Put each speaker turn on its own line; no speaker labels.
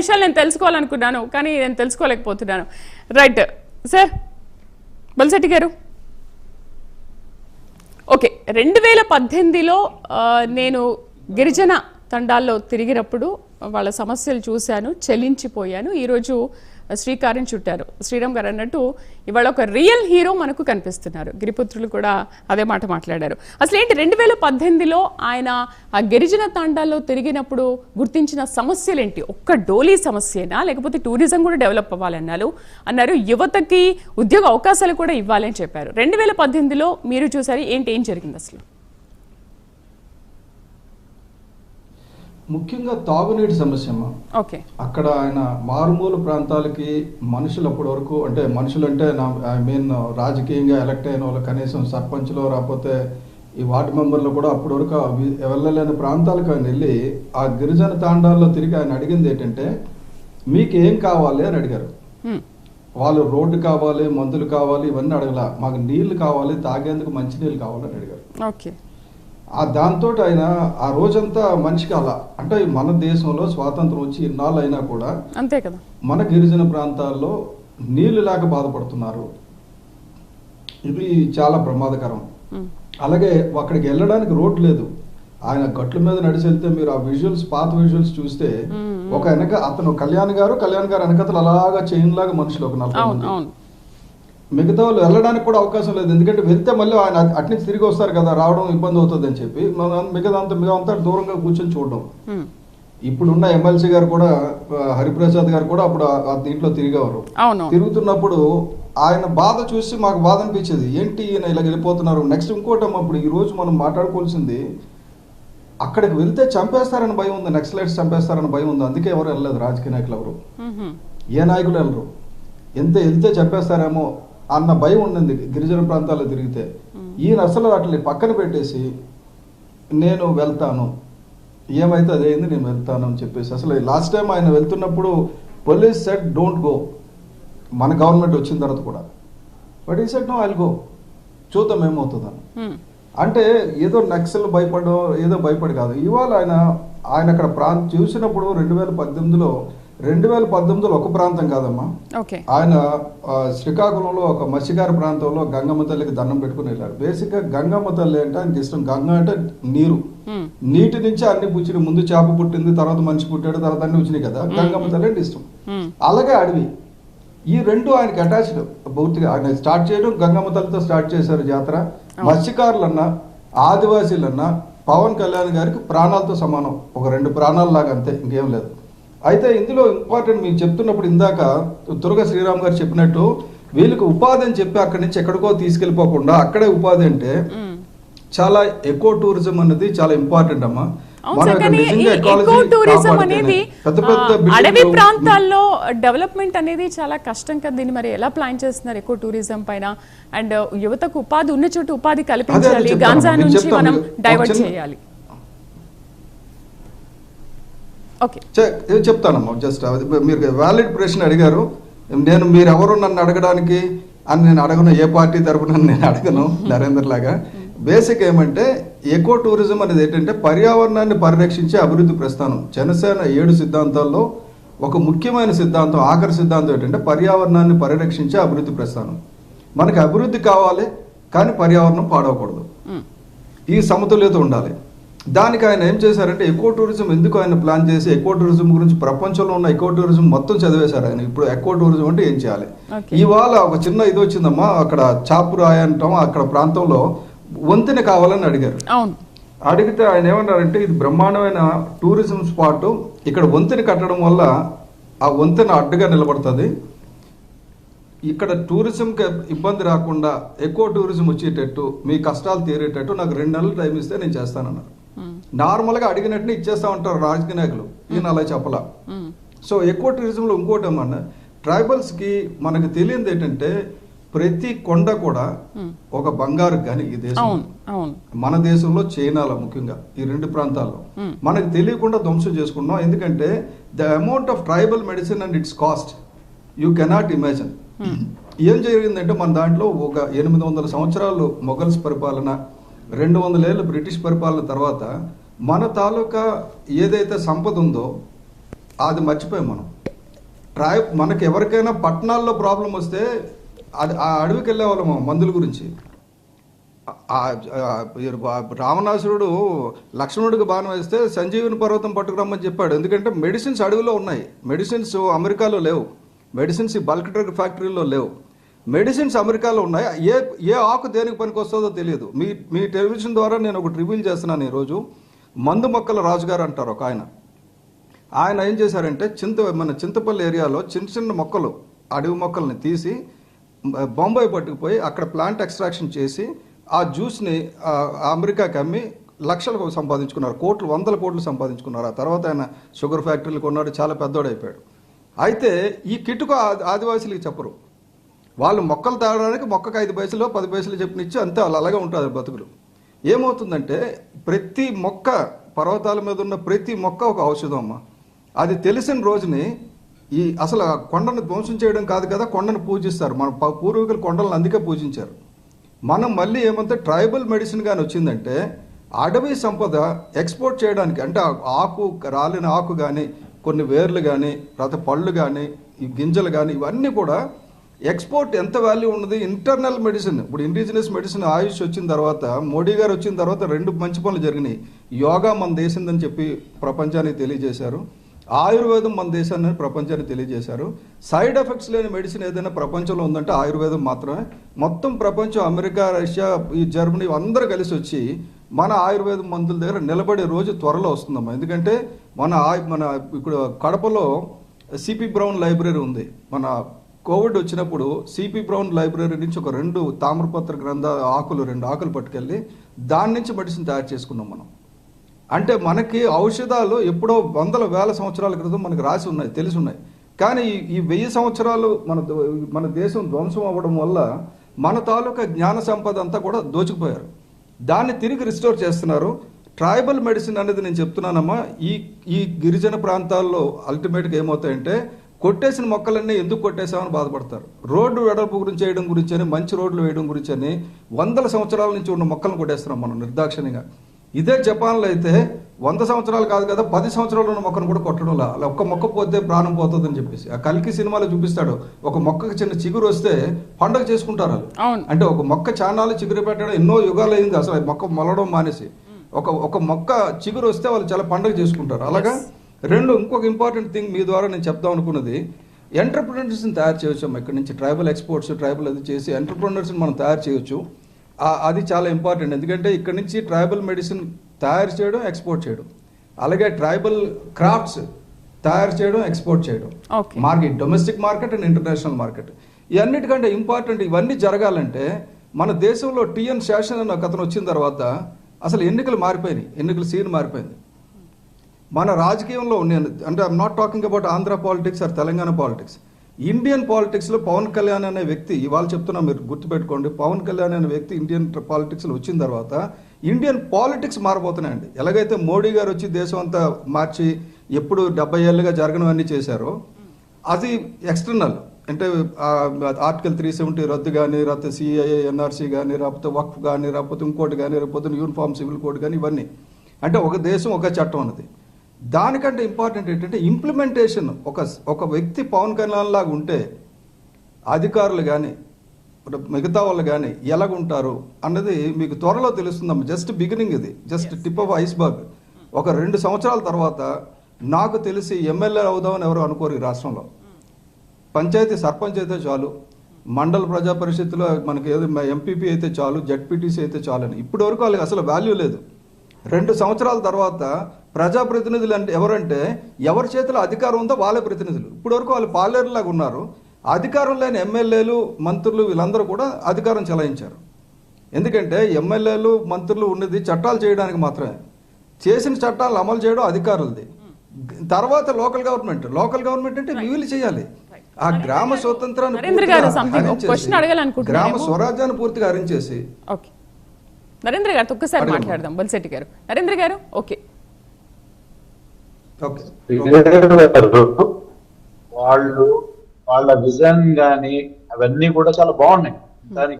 విషయాలు నేను తెలుసుకోవాలనుకున్నాను కానీ నేను తెలుసుకోలేకపోతున్నాను. రైట్ సార్ బల్శెట్టి గారు. ఓకే రెండు వేల పద్దెనిమిదిలో నేను గిరిజన తండాల్లో తిరిగినప్పుడు వాళ్ళ సమస్యలు చూశాను చెల్లించిపోయాను. ఈరోజు శ్రీకారం చుట్టారు. శ్రీరామ్ గారు అన్నట్టు ఇవాళ ఒక రియల్ హీరో మనకు కనిపిస్తున్నారు. గిరిపుత్రులు కూడా అదే మాట మాట్లాడారు. అసలు ఏంటి రెండు వేల పద్దెనిమిదిలో ఆయన ఆ గిరిజన తాండాల్లో తిరిగినప్పుడు గుర్తించిన సమస్యలు ఏంటి ఒక్క డోలీ సమస్యనా? లేకపోతే టూరిజం కూడా డెవలప్ అవ్వాలన్నారు. అన్నారు యువతకి ఉద్యోగ అవకాశాలు కూడా ఇవ్వాలని చెప్పారు. రెండు వేల పద్దెనిమిదిలో మీరు చూసారు ఏంటి ఏం జరిగింది అసలు?
ముఖ్యంగా తాగునీటి సమస్య
ఓకే.
అక్కడ ఆయన మారుమూల ప్రాంతాలకి మనుషులు అప్పటి వరకు అంటే మనుషులు అంటే నా ఐ మీన్ రాజకీయంగా ఎలక్ట్ అయిన వాళ్ళు కనీసం సర్పంచ్లో రాకపోతే ఈ వార్డు మెంబర్లు కూడా అప్పటి వరకు వెళ్ళలేని ప్రాంతాలకు ఆయన వెళ్ళి ఆ గిరిజన తాండాల్లో తిరిగి ఆయన అడిగింది ఏంటంటే మీకు ఏం కావాలి? అని అడిగారు. వాళ్ళు రోడ్డు కావాలి మందులు కావాలి ఇవన్నీ అడగల. మాకు నీళ్ళు కావాలి తాగేందుకు మంచి నీళ్ళు కావాలని అడిగారు.
ఓకే.
ఆ దాంతో ఆయన ఆ రోజంతా మనిషికి అలా. అంటే మన దేశంలో స్వాతంత్రం వచ్చి ఇన్నాళ్ళు అయినా కూడా
అంతే కదా.
మన గిరిజన ప్రాంతాల్లో నీళ్ళు లేక బాధపడుతున్నారు. ఇది చాలా ప్రమాదకరం. అలాగే అక్కడికి వెళ్ళడానికి రోడ్ లేదు. ఆయన గట్ల మీద నడిచి వెళ్తే మీరు ఆ విజువల్స్ పాత విజువల్స్ చూస్తే. ఒక వెనక అతను కళ్యాణ్ గారు కళ్యాణ్ గారు వెనకతలు అలాగా చైన్ లాగా మనుషులు ఒక నలభై మిగతా వాళ్ళు వెళ్ళడానికి కూడా అవకాశం లేదు. ఎందుకంటే వెళ్తే మళ్ళీ ఆయన అట్- అట్నుంచి తిరిగి వస్తారు కదా రావడం ఇబ్బంది అవుతుంది అని చెప్పి మన- మిగతా అంతా మిగతా అంతా దూరంగా కూర్చొని చూడడం. ఇప్పుడున్న ఎమ్మెల్సీ గారు కూడా హరిప్రసాద్ గారు కూడా అప్పుడు ఆ- దీంట్లో తిరిగేవారు. తిరుగుతున్నప్పుడు ఆయన బాధ చూసి మాకు బాధ అనిపించేది. ఏంటి ఈయన ఇలా వెళ్ళిపోతున్నారు? నెక్స్ట్ ఇంకోటి అమ్మ ఇప్పుడు ఈ రోజు మనం మాట్లాడుకోవాల్సింది అక్కడికి వెళ్తే చంపేస్తారని భయం ఉంది. నెక్స్ట్ లైట్స్ చంపేస్తారని భయం ఉంది. అందుకే ఎవరు వెళ్ళలేదు. రాజకీయ నాయకులు ఎవరు. ఏ నాయకులు వెళ్ళరు? ఎంత వెళ్తే చంపేస్తారేమో అన్న భయం ఉండింది గిరిజన ప్రాంతాల్లో తిరిగితే. ఈయన అసలు అట్లా పక్కన పెట్టేసి నేను వెళ్తాను ఏమైతే అదేంది నేను వెళ్తాను అని చెప్పేసి. అసలు లాస్ట్ టైం ఆయన వెళ్తున్నప్పుడు పోలీస్ సెట్ డోంట్ గో మన గవర్నమెంట్ వచ్చిన తర్వాత కూడా. బట్ ఈ సెట్ నో ఐల్ గో చూద్దాం ఏమవుతుందని. అంటే ఏదో నక్సల్ భయపడో ఏదో భయపడి కాదు. ఇవాళ ఆయన ఆయన అక్కడ ప్రాంతం చూసినప్పుడు రెండు వేల పద్దెనిమిదిలో రెండు వేల పద్దెనిమిదిలో ఒక ప్రాంతం కాదమ్మా. ఆయన శ్రీకాకుళంలో ఒక మత్స్యకార ప్రాంతంలో గంగమ్మ తల్లికి దండం పెట్టుకుని వెళ్ళారు. బేసిక్గా గంగమ్మ తల్లి అంటే ఆయనకి ఇష్టం. గంగ అంటే నీరు. నీటి నుంచి అన్ని పుచ్చిన ముందు చేప పుట్టింది తర్వాత మనిషి పుట్టాడు తర్వాత అన్ని వచ్చినాయి కదా. గంగమ్మ తల్లి అంటే ఇష్టం. అలాగే అడవి. ఈ రెండు ఆయనకి అటాచ్డ్. పూర్తిగా ఆయన స్టార్ట్ చేయడం గంగమ్మ తల్లితో స్టార్ట్ చేశారు జాతర. మత్స్యకారులన్నా ఆదివాసీలన్నా పవన్ కళ్యాణ్ గారికి ప్రాణాలతో సమానం. ఒక రెండు ప్రాణాల లాగా అంతే. ఇంకేం లేదు. అయితే ఇందులో ఇంపార్టెంట్ మీకు చెప్తున్నప్పుడు ఇందాక దుర్గ శ్రీరామ్ గారు చెప్పినట్టు వీళ్ళకి ఉపాధి అని చెప్పి అక్కడి నుంచి ఎక్కడికో తీసుకెళ్ళిపోకుండా అక్కడే ఉపాధి అంటే. చాలా ఎకో టూరిజం అనేది చాలా ఇంపార్టెంట్ అమ్మా
టూరిజం అనేది అడవి ప్రాంతాల్లో డెవలప్మెంట్ అనేది చాలా కష్టం కదా దీన్ని మరి ఎలా ప్లాన్ చేస్తున్నారు ఎకో టూరిజం పైన అండ్ యువతకు ఉపాధి ఉన్న చోట ఉపాధి కల్పించాలి. గాంజా నుంచి. మనం డైవర్ట్ చేయాలి ఓకే
చె- ఇది చెప్తానమ్మా జస్ట్ మీరు వ్యాలిడ్ ప్రశ్న అడిగారు. నేను మీరు ఎవరు నన్ను అడగడానికి అని నేను అడగను ఏ పార్టీ తరపున నేను అడగను నరేందర్ లాగా. బేసిక్ ఏమంటే ఎకో టూరిజం అనేది ఏంటంటే పర్యావరణాన్ని పరిరక్షించే అభివృద్ధి ప్రస్థానం. జనసేన ఏడు సిద్ధాంతాల్లో ఒక ముఖ్యమైన సిద్ధాంతం ఆఖరి సిద్ధాంతం ఏంటంటే పర్యావరణాన్ని పరిరక్షించే అభివృద్ధి ప్రస్థానం. మనకి అభివృద్ధి కావాలి కానీ పర్యావరణం పాడవకూడదు.
మ్మ్.
ఈ సమతుల్యత ఉండాలి. దానికి ఆయన ఏం చేశారంటే ఎకో టూరిజం ఎందుకు ఆయన ప్లాన్ చేసి ఎకో టూరిజం గురించి ప్రపంచంలో ఉన్న ఎకో టూరిజం మొత్తం చదివేశారు ఆయన. ఇప్పుడు ఎకో టూరిజం అంటే ఏం చేయాలి. ఇవాళ ఒక చిన్న ఇది వచ్చిందమ్మా అక్కడ చాపురాయ అంటాం అక్కడ ప్రాంతంలో వంతెన కావాలని అడిగారు. అడిగితే ఆయన ఏమన్నారంటే ఇది బ్రహ్మాండమైన టూరిజం స్పాట్ ఇక్కడ వంతెన కట్టడం వల్ల ఆ వంతెన అడ్డుగా నిలబడుతుంది. ఇక్కడ టూరిజంకి ఇబ్బంది రాకుండా ఎక్కువ టూరిజం వచ్చేటట్టు మీ కష్టాలు తీరేటట్టు నాకు రెండు నెలలు టైం ఇస్తే నేను చేస్తానన్నారు. నార్మల్గా అడిగినట్టు ఇచ్చేస్తా ఉంటారు రాజకీయ నాయకులు ఈయన అలా చెప్పలా. సో ఎక్కువ టూరిజంలో ఇంకోటి ఏమన్నా ట్రైబల్స్కి మనకు తెలియంది ఏంటంటే ప్రతి కొండ కూడా. ఒక బంగారు గని ఈ దేశం మన దేశంలో చైనాలో ముఖ్యంగా ఈ రెండు ప్రాంతాల్లో. మనకు తెలియకుండా ధ్వంసం చేసుకున్నాం ఎందుకంటే the amount of tribal medicine and its cost you cannot imagine ఏం జరిగిందంటే మన దాంట్లో ఒక ఎనిమిది వందల సంవత్సరాలు మొఘల్స్ పరిపాలన రెండు వందలేళ్ళు బ్రిటిష్ పరిపాలన తర్వాత మన తాలూకా ఏదైతే సంపద ఉందో అది మర్చిపోయాం మనం. ట్రై మనకి ఎవరికైనా పట్టణాల్లో ప్రాబ్లం వస్తే అది ఆ అడవికి వెళ్ళే వాళ్ళము మందుల గురించి. ఆ- రావణాసురుడు లక్ష్మణుడికి బాణం వేస్తే సంజీవిని పర్వతం పట్టుకురమ్మని చెప్పాడు. ఎందుకంటే మెడిసిన్స్ అడవిలో ఉన్నాయి. మెడిసిన్స్ అమెరికాలో లేవు. మెడిసిన్స్ ఈ బల్క్ డ్రగ్ ఫ్యాక్టరీలో లేవు. మెడిసిన్స్ అమెరికాలో ఉన్నాయి. ఏ ఏ ఆకు దేనికి పనికి వస్తుందో తెలియదు. మీ మీ టెలివిజన్ ద్వారా నేను ఒకటి రివీల్ చేస్తున్నాను ఈరోజు. మందు మొక్కల రాజుగారు అంటారు ఒక ఆయన. ఆయన ఏం చేశారంటే చింత మన చింతపల్లి ఏరియాలో చిన్న చిన్న మొక్కలు అడవి మొక్కల్ని తీసి బొంబాయి పట్టుకుపోయి అక్కడ ప్లాంట్ ఎక్స్ట్రాక్షన్ చేసి ఆ జ్యూస్ని ఆ, అమెరికాకి అమ్మి లక్షలు సంపాదించుకున్నారు. కోట్లు వందల కోట్లు సంపాదించుకున్నారు. ఆ తర్వాత ఆయన షుగర్ ఫ్యాక్టరీలు కొన్నాడు చాలా పెద్దోడైపోయాడు. అయితే ఈ కిటుకు ఆ- ఆదివాసీలకి చెప్పరు. వాళ్ళు మొక్కలు తాగడానికి మొక్కకు ఐదు పైసలు పది పైసలు చెప్పినిచ్చి అంతే వాళ్ళు అలాగే ఉంటుంది బతుకులు. ఏమవుతుందంటే ప్రతి మొక్క పర్వతాల మీద ఉన్న ప్రతి మొక్క ఒక ఔషధం అమ్మ. అది తెలిసిన రోజుని ఈ అసలు ఆ కొండను ధ్వంసం చేయడం కాదు కదా కొండను పూజిస్తారు. మన ప- పూర్వీకులు కొండలను అందుకే పూజించారు. మనం మళ్ళీ ఏమంటే ట్రైబల్ మెడిసిన్ కానీ వచ్చిందంటే అడవి సంపద ఎక్స్పోర్ట్ చేయడానికి అంటే ఆకు రాలిన ఆకు కానీ కొన్ని వేర్లు కానీ తర్వాత పళ్ళు కానీ ఈ గింజలు కానీ ఇవన్నీ కూడా ఎక్స్పోర్ట్ ఎంత వాల్యూ ఉన్నది? ఇంటర్నల్ మెడిసిన్ ఇప్పుడు ఇండిజినస్ మెడిసిన్ ఆయుష్ వచ్చిన తర్వాత మోడీ గారు వచ్చిన తర్వాత రెండు మంచి పనులు జరిగినాయి. యోగా మన దేశందని చెప్పి ప్రపంచానికి తెలియజేశారు. ఆయుర్వేదం మన దేశాన్ని ప్రపంచానికి తెలియజేశారు. సైడ్ ఎఫెక్ట్స్ లేని మెడిసిన్ ఏదైనా ప్రపంచంలో ఉందంటే ఆయుర్వేదం మాత్రమే. మొత్తం ప్రపంచం అమెరికా రష్యా ఈ జర్మనీ అందరూ కలిసి వచ్చి మన ఆయుర్వేదం మందుల దగ్గర నిలబడే రోజు త్వరలో వస్తుందమ్మా. ఎందుకంటే మన ఆయ- మన ఇప్పుడు కడపలో సిపి బ్రౌన్ లైబ్రరీ ఉంది. మన కోవిడ్ వచ్చినప్పుడు సిపి బ్రౌన్ లైబ్రరీ నుంచి ఒక రెండు తామ్రపత్ర గ్రంథ ఆకులు రెండు ఆకులు పట్టుకెళ్ళి దాని నుంచి మెడిసిన్ తయారు చేసుకున్నాం మనం. అంటే మనకి ఔషధాలు ఎప్పుడో వందల వేల సంవత్సరాల క్రితం మనకి రాసి ఉన్నాయి తెలిసి ఉన్నాయి. కానీ ఈ- వెయ్యి సంవత్సరాలు మన ద- మన దేశం ధ్వంసం అవ్వడం వల్ల మన తాలూకా జ్ఞాన సంపద అంతా కూడా దోచుకుపోయారు. దాన్ని తిరిగి రిస్టోర్ చేస్తున్నారు. ట్రైబల్ మెడిసిన్ అనేది నేను చెప్తున్నానమ్మా ఈ ఈ గిరిజన ప్రాంతాల్లో అల్టిమేట్గా ఏమవుతాయంటే కొట్టేసిన మొక్కలన్నీ ఎందుకు కొట్టేసామని బాధపడతారు. రోడ్డు వెడల్పు గురించి వేయడం గురించి అని మంచి రోడ్లు వేయడం గురించి అని వందల సంవత్సరాల నుంచి ఉన్న మొక్కలను కొట్టేస్తున్నాం మనం నిర్దాక్షిణ్యంగా. ఇదే జపాన్లో అయితే వంద సంవత్సరాలు కాదు కదా పది సంవత్సరాలు ఉన్న మొక్కను కూడా కొట్టడం లా. అలా ఒక్క మొక్క పోతే ప్రాణం పోతుందని చెప్పేసి. ఆ కల్కి సినిమాలో చూపిస్తాడు ఒక మొక్కకి చిన్న చిగురు వస్తే పండగ చేసుకుంటారు అంటే ఒక మొక్క చానాలు చిగురు పెట్టడం ఎన్నో యుగాలు అయింది అసలు మొక్క మొలడం మానేసి. ఒక ఒక మొక్క చిగురు వస్తే వాళ్ళు చాలా పండగ చేసుకుంటారు. అలాగా? రెండు ఇంకొక ఇంపార్టెంట్ థింగ్ మీ ద్వారా నేను చెప్దాం అనుకున్నది ఎంటర్ప్రినర్స్ని తయారు చేయొచ్చు ఇక్కడ నుంచి ట్రైబల్ ఎక్స్పోర్ట్స్ ట్రైబల్ అది చేసి ఎంటర్ప్రినర్స్ని మనం తయారు చేయొచ్చు. అది చాలా ఇంపార్టెంట్ ఎందుకంటే ఇక్కడ నుంచి ట్రైబల్ మెడిసిన్ తయారు చేయడం ఎక్స్పోర్ట్ చేయడం. అలాగే ట్రైబల్ క్రాఫ్ట్స్ తయారు చేయడం ఎక్స్పోర్ట్ చేయడం. Market domestic market and international market ఇవన్నిటికంటే important ఇవన్నీ జరగాలంటే మన దేశంలో టిఎన్ శాసన్ అన్న ఒక అతను వచ్చిన తర్వాత అసలు ఎన్నికలు మారిపోయినాయి. ఎన్నికల సీన్ మారిపోయింది. మన రాజకీయంలో నేను అంటే I'm not talking about Andhra politics or Telangana politics Indian పాలిటిక్స్లో పవన్ కళ్యాణ్ అనే వ్యక్తి ఇవాళ చెప్తున్నా మీరు గుర్తుపెట్టుకోండి పవన్ కళ్యాణ్ అనే వ్యక్తి ఇండియన్ పాలిటిక్స్లో వచ్చిన తర్వాత ఇండియన్ పాలిటిక్స్ మారిపోతున్నాయండి ఎలాగైతే మోడీ గారు వచ్చి దేశం అంతా మార్చి ఎప్పుడు డెబ్బై ఏళ్ళుగా జరగనివన్నీ చేశారో అది ఎక్స్టర్నల్ అంటే ఆర్టికల్ త్రీ సెవెంటీ రద్దు కానీ లేకపోతే సిఐఏ ఎన్ఆర్సీ కానీ లేకపోతే వక్ఫ్ కానీ లేకపోతే ఇంకోటి కానీ లేకపోతే యూనిఫామ్ సివిల్ కోడ్ కానీ ఇవన్నీ. అంటే ఒక దేశం ఒక చట్టం అన్నది. దానికంటే ఇంపార్టెంట్ ఏంటంటే ఇంప్లిమెంటేషన్ ఒక ఒక వ్యక్తి పవన్ కళ్యాణ్ లాగా ఉంటే అధికారులు కానీ మిగతా వాళ్ళు కానీ ఎలాగుంటారు అన్నది మీకు త్వరలో తెలుస్తుందమ్మా. జస్ట్ బిగినింగ్ ఇది. జస్ట్ టిప్ ఆఫ్ ఐస్బర్గ్ ఒక రెండు సంవత్సరాల తర్వాత నాకు తెలిసి ఎమ్మెల్యే అవుదామని ఎవరు అనుకోరు ఈ రాష్ట్రంలో. పంచాయతీ సర్పంచ్ అయితే చాలు. మండల ప్రజా పరిషత్తులో మనకి ఏదో ఎంపీపీ అయితే చాలు జడ్పీటీసీ అయితే చాలు అని ఇప్పటి వరకు వాళ్ళకి అసలు వాల్యూ లేదు. రెండు సంవత్సరాల తర్వాత ప్రజాప్రతినిధులు అంటే ఎవరంటే ఎవరి చేతిలో అధికారం ఉందో వాళ్ళే ప్రతినిధులు. ఇప్పటి వరకు వాళ్ళు పాలేరులాగా ఉన్నారు. అధికారం లేని ఎమ్మెల్యేలు మంత్రులు వీళ్ళందరూ కూడా అధికారం చెలాయించారు. ఎందుకంటే ఎమ్మెల్యేలు మంత్రులు ఉన్నది చట్టాలు చేయడానికి మాత్రమే. చేసిన చట్టాలు అమలు చేయడం అధికారులది. తర్వాత లోకల్ గవర్నమెంట్. లోకల్ గవర్నమెంట్ అంటే వీళ్ళు చేయాలి. ఆ గ్రామ స్వతంత్రాన్ని. గ్రామ స్వరాజ్యాన్ని పూర్తిగా హరించేసి
ఓకే నరేంద్ర గారితో ఒక్కసారి. మాట్లాడదాం బొలిశెట్టి గారు. నరేంద్ర గారు ఓకే
వాళ్ళు వాళ్ళ విజన్ గాని అవన్నీ కూడా చాలా బాగున్నాయి. దానికి